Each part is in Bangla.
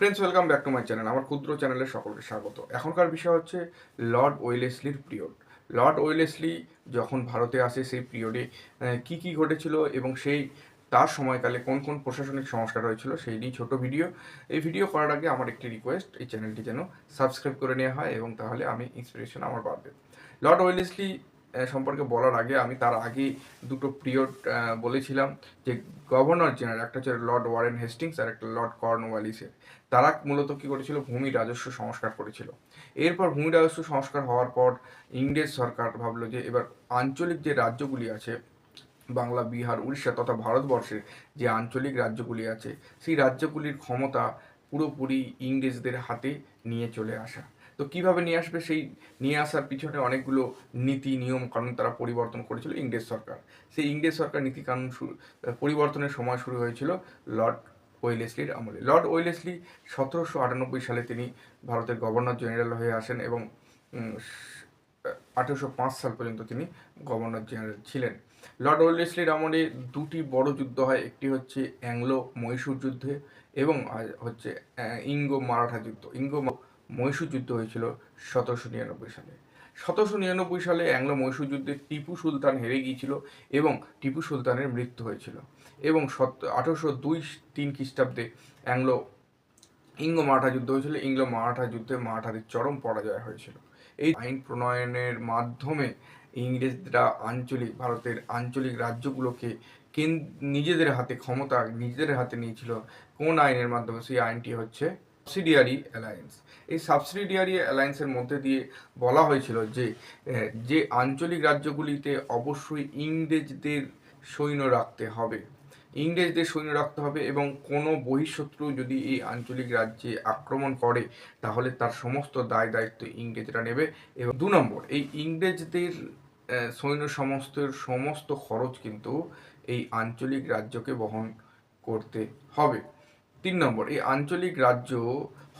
Friends welcome back to my channel আমার ক্ষুদ্র চ্যানেলে সকলকে স্বাগত। এখনকার বিষয় হচ্ছে লর্ড ওয়েলেসলির পিরিয়ড লর্ড ওয়েলেসলি যখন ভারতে আসে, সেই পিরিয়ডে কি কি ঘটেছিল এবং সেই, তার সময়কালে কোন কোন প্রশাসনিক সংস্কার হয়েছিল সেই নিয়ে ছোট ভিডিও এই ভিডিও করার আগে আমার একটি রিকোয়েস্ট এই চ্যানেলটি যেন সাবস্ক্রাইব করে নেওয়া হয় এবং তাহলে আমি ইন্সপিরেশন আমার বাড়বে। লর্ড ওয়েলেসলি সম্পর্কে বলার আগে আমি তার আগে দুটো পিরিয়ড বলেছিলাম যে গভর্নর জেনারেল, একটা হচ্ছে লর্ড ওয়ারেন হেস্টিংস আর একটা লর্ড কর্নওয়ালিসের। তারা মূলত কী করেছিল? ভূমি রাজস্ব সংস্কার করেছিল। এরপর ভূমি রাজস্ব সংস্কার হওয়ার পর ইংরেজ সরকার ভাবলো যে এবার আঞ্চলিক যে রাজ্যগুলি আছে, বাংলা, বিহার, উড়িষ্যা তথা ভারতবর্ষের যে আঞ্চলিক রাজ্যগুলি আছে, সেই রাজ্যগুলির ক্ষমতা পুরোপুরি ইংরেজদের হাতে নিয়ে চলে আসা। তো কীভাবে নিয়ে আসবে? সেই নিয়ে আসার পিছনে অনেকগুলো নীতি, নিয়ম, কানুন তারা পরিবর্তন করেছিল ইংরেজ সরকার। সেই ইংরেজ সরকার নীতি, কানুন পরিবর্তনের সময় শুরু হয়েছিল লর্ড ওয়েলেসলির আমলে। লর্ড ওয়েলেসলি সতেরোশো আটানব্বই সালে তিনি ভারতের গভর্নর জেনারেল হয়ে আসেন এবং আঠেরোশো পাঁচ সাল পর্যন্ত তিনি গভর্নর জেনারেল ছিলেন। লর্ড ওয়েলেসলির আমলে দুটি বড় যুদ্ধ হয়। একটি হচ্ছে অ্যাংলো মহীশূর যুদ্ধে এবং হচ্ছে ইঙ্গো মারাঠা যুদ্ধ। ইঙ্গো মহীশূর যুদ্ধ হয়েছিল সতেরোশো নিরানব্বই সালে। সতেরোশো নিরানব্বই সালে অ্যাংলো মহীশূর যুদ্ধে টিপু সুলতান হেরে গিয়েছিল এবং টিপু সুলতানের মৃত্যু হয়েছিল। এবং সত, আঠেরোশো দুই তিন খ্রিস্টাব্দে অ্যাংলো ইঙ্গো মারাঠা যুদ্ধ হয়েছিল। ইংলো মারাঠা যুদ্ধে মারাঠাদের চরম পরাজয় হয়েছিল। এই আইন প্রণয়নের মাধ্যমে ইংরেজরা আঞ্চলিক, ভারতের আঞ্চলিক রাজ্যগুলোকে কেন, নিজেদের হাতে ক্ষমতা নিজেদের হাতে নিয়েছিল। কোন আইনের মাধ্যমে? সেই আইনটি হচ্ছে সাবসিডিয়ারি অ্যালায়েন্স এই সাবসিডিয়ারি অ্যালায়েন্সের মধ্যে দিয়ে বলা হয়েছিল যে যে আঞ্চলিক রাজ্যগুলিতে অবশ্যই ইংরেজদের সৈন্য রাখতে হবে। ইংরেজদের সৈন্য রাখতে হবে এবং কোনো বহিঃশত্রু যদি এই আঞ্চলিক রাজ্যে আক্রমণ করে, তাহলে তার সমস্ত দায় দায়িত্ব ইংরেজরা নেবে এবং দু নম্বর, এই ইংরেজদের সৈন্য সমস্তের সমস্ত খরচ কিন্তু এই আঞ্চলিক রাজ্যকে বহন করতে হবে। তিন নম্বর, এই আঞ্চলিক রাজ্য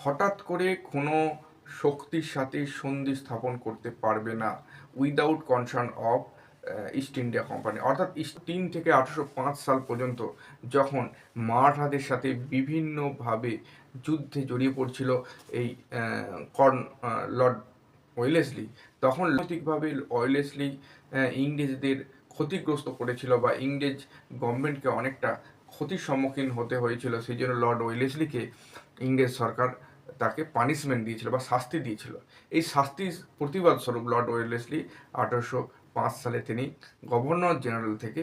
হঠাৎ করে কোনো শক্তির সাথে সন্ধি স্থাপন করতে পারবে না without concern of East India Company অর্থাৎ তিন থেকে আঠেরোশো সাল পর্যন্ত যখন মারাঠাদের সাথে বিভিন্নভাবে যুদ্ধে জড়িয়ে পড়ছিল এই কর্ন লর্ড ওয়েলেসলি, তখন রাজনৈতিকভাবে ওয়েলেসলি ইংরেজদের ক্ষতিগ্রস্ত করেছিল বা ইংরেজ গভর্নমেন্টকে অনেকটা ক্ষতির সম্মুখীন হতে হয়েছিল, সেই জন্য লর্ড ওয়েলেসলিকে ইংরেজ সরকার তাকে পানিশমেন্ট দিয়েছিল বা শাস্তি দিয়েছিল। এই শাস্তির প্রতিবাদ স্বরূপ লর্ড ওয়েলেসলি আঠারোশো পাঁচ সালে তিনি গভর্নর জেনারেল থেকে